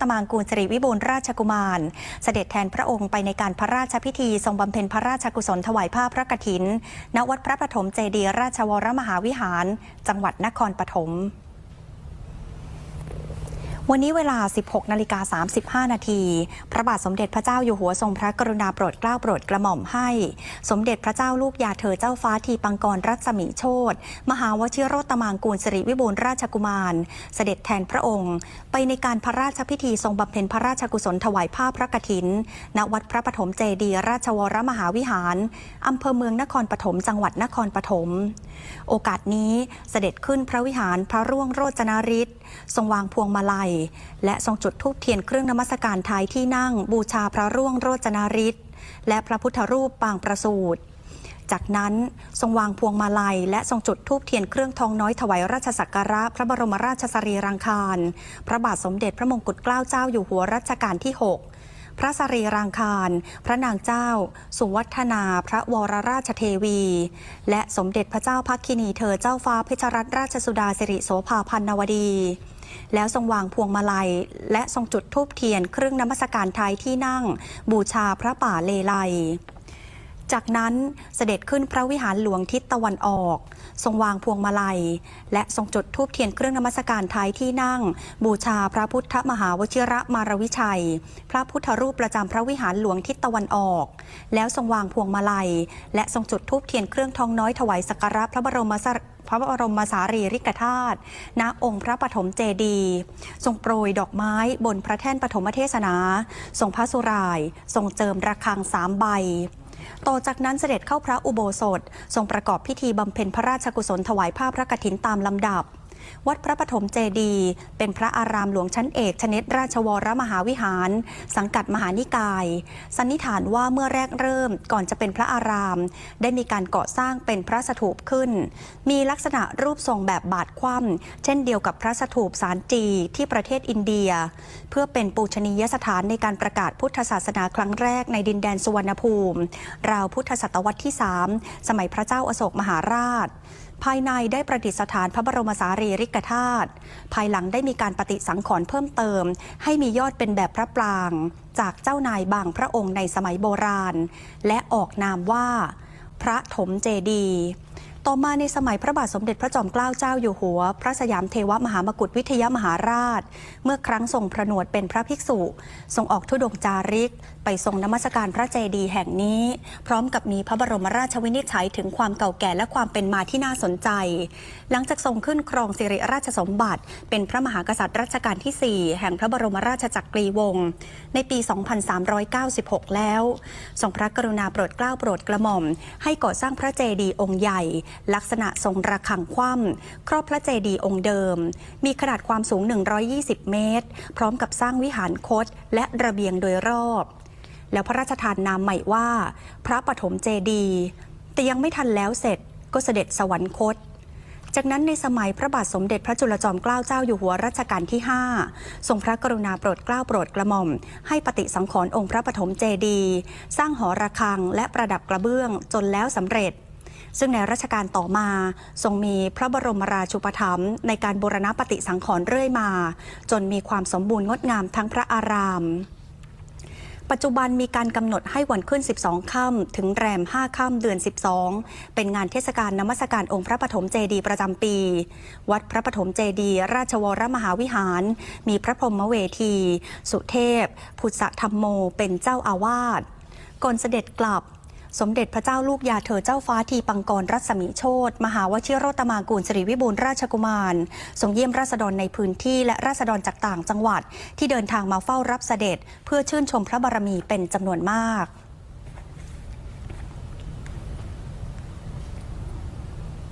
ตมางกูลสิริวิบูลราชกุมาร เสด็จแทนพระองค์ไปในการพระราชพิธีทรงบำเพ็ญพระราชกุศลถวายผ้าพระกฐิน ณ วัดพระปฐมเจดีย์ราชวรมหาวิหาร จังหวัดนครปฐม วันนี้เวลา 16 นาฬิกา 35 นาที พระบาทสมเด็จพระเจ้าอยู่หัวทรงพระกรุณาโปรดเกล้าโปรดกระหม่อมให้ สมเด็จพระเจ้าลูกยาเธอเจ้าฟ้าทีปังกรรัศมีโชตมหาวชิโรตมางกูลสิริวิบูลราชกุมาร เสด็จแทนพระองค์ ไปในการพระราชพิธีทรงบำเพ็ญพระราชกุศลถวายผ้าพระกฐิน ณ วัดพระปฐมเจดีราชวรมหาวิหาร อำเภอเมืองนครปฐม จังหวัดนครปฐม โอกาสนี้เสด็จขึ้นพระวิหารพระร่วงโรจนาริศทรงวางพวงมาลัยและทรงจุดธูปเทียนเครื่องนมัสการท้ายที่นั่ง บูชาพระร่วงโรจนาริศและพระพุทธรูปปางประสูตรจากนั้นทรงวางพวงมาลัย และทรงจุดธูปเทียนเครื่องทองน้อยถวายราชสักการะ พระบรมราชสรีรังคาร พระบาทสมเด็จพระมงกุฎเกล้าเจ้าอยู่หัวรัชกาลที่ 6 พระสรีรางคาร พระนางเจ้า สุวัฒนา พระวรราชเทวี และสมเด็จพระเจ้าพักคินีเธอเจ้าฟ้าเพชรรัตนราชสุดาสิริโสภาพันนวดี แล้วทรงวางพวงมาลัย และทรงจุดธูปเทียนเครื่องนมัสการไทยที่นั่ง บูชาพระป่าเลไลจากนั้นเสด็จขึ้นพระวิหารหลวงทิศตะวันออก ทรงวางพวงมาลัย และทรงจุดธูปเทียนเครื่องนมัสการไทยที่นั่ง บูชาพระพุทธมหาวชิระมารวิชัย พระพุทธรูปประจำพระวิหารหลวงทิศตะวันออก แล้วทรงวางพวงมาลัย และทรงจุดธูปเทียนเครื่องทองน้อยถวายสักการะพระบรมสาพ ระบรมสารีริกธาตุณองค์พระปฐมเจดีทรงโปรยดอกไม้บนพระแท่นปฐมเทศนาทรงพระสุรายทรงเจิมระฆังสามใบต่อจากนั้นเสด็จเข้าพระอุโบสถ ทรงประกอบพิธีบำเพ็ญพระราชกุศลถวายผ้าพระกฐินตามลำดับ วัดพระปฐมเจดี เป็นพระอารามหลวงชั้นเอกชนิดราชวรมหาวิหาร สังกัดมหานิกาย สันนิษฐานว่าเมื่อแรกเริ่มก่อนจะเป็นพระอาราม ได้มีการก่อสร้างเป็นพระสถูปขึ้น มีลักษณะรูปทรงแบบบาทคว่ำเช่นเดียวกับพระสถูปสารจีที่ประเทศอินเดีย เพื่อเป็นปูชนียสถานในการประกาศพุทธศาสนาครั้งแรกในดินแดนสุวรรณภูมิ ราวพุทธศตวรรษที่ 3 สมัยพระเจ้าอโศกมหาราชภายในได้ประดิษฐานพระบรมสารีริกธาตุ ภายหลังได้มีการปฏิสังขรณ์เพิ่มเติม ให้มียอดเป็นแบบพระปราง จากเจ้านายบางพระองค์ในสมัยโบราณ และออกนามว่า พระถมเจดีย์ ต่อมาในสมัยพระบาทสมเด็จพระจอมเกล้าเจ้าอยู่หัว พระสยามเทวมหามกุฏวิทยามหาราช เมื่อครั้งทรงผนวดเป็นพระภิกษุ ทรงออกทุดงจาริก ไปทรงนมัสการพระเจดีย์แห่งนี้ พร้อมกับมีพระบรมราชวินิจฉัยถึงความเก่าแก่และความเป็นมาที่น่าสนใจ หลังจากทรงขึ้นครองสิริราชสมบัติ เป็นพระมหากษัตริย์รัชกาลที่ 4 แห่งพระบรมราชจักรีวงศ์ในปี 2396 แล้วทรงพระกรุณาโปรดเกล้าโปรดกระหม่อม ให้ก่อสร้างพระเจดีย์องค์ใหญ่ลักษณะทรงระฆังคว่ำครอบพระเจดีย์องค์เดิม มีขนาดความสูง 120 เมตร พร้อมกับสร้างวิหารคตและระเบียงโดยรอบ แล้วพระราชทานนามใหม่ว่า พระปฐมเจดีย์แต่ยังไม่ทันแล้วเสร็จก็เสด็จสวรรคตจากนั้นในสมัยพระบาทสมเด็จพระจุลจอมเกล้าเจ้าอยู่หัวรัชกาลที่ 5 ทรงพระกรุณาโปรดเกล้าโปรดกระหม่อม ให้ปฏิสังขรณ์องค์พระปฐมเจดีย์สร้างหอระฆังและประดับกระเบื้องจนแล้วสำเร็จ ซึ่งในรัชกาลต่อมา ทรงมีพระบรมราชูปถัมภ์ในการบูรณปฏิสังขรณ์เรื่อยมา จนมีความสมบูรณ์งดงามทั้งพระอาราม ปัจจุบันมีการกำหนดให้วันขึ้น 12 ค่ำถึงแรม 5 ค่ำเดือน 12 เป็นงานเทศกาลนมัสการองค์พระปฐมเจดีย์ประจำปี วัดพระปฐมเจดีย์ราชวรมหาวิหาร มีพระพรหมเวที สุเทพ พุทธธรรมโม เป็นเจ้าอาวาสก่อนเสด็จกลับ สมเด็จพระเจ้าลูกยาเธอเจ้าฟ้าทีปังกรรัศมีโชตมหาวชิโรตมากูลสิริวิบูลราชกุมารทรงเยี่ยมราษฎรในพื้นที่และราษฎรจากต่างจังหวัด ที่เดินทางมาเฝ้ารับเสด็จ เพื่อชื่นชมพระบารมีเป็นจำนวนมาก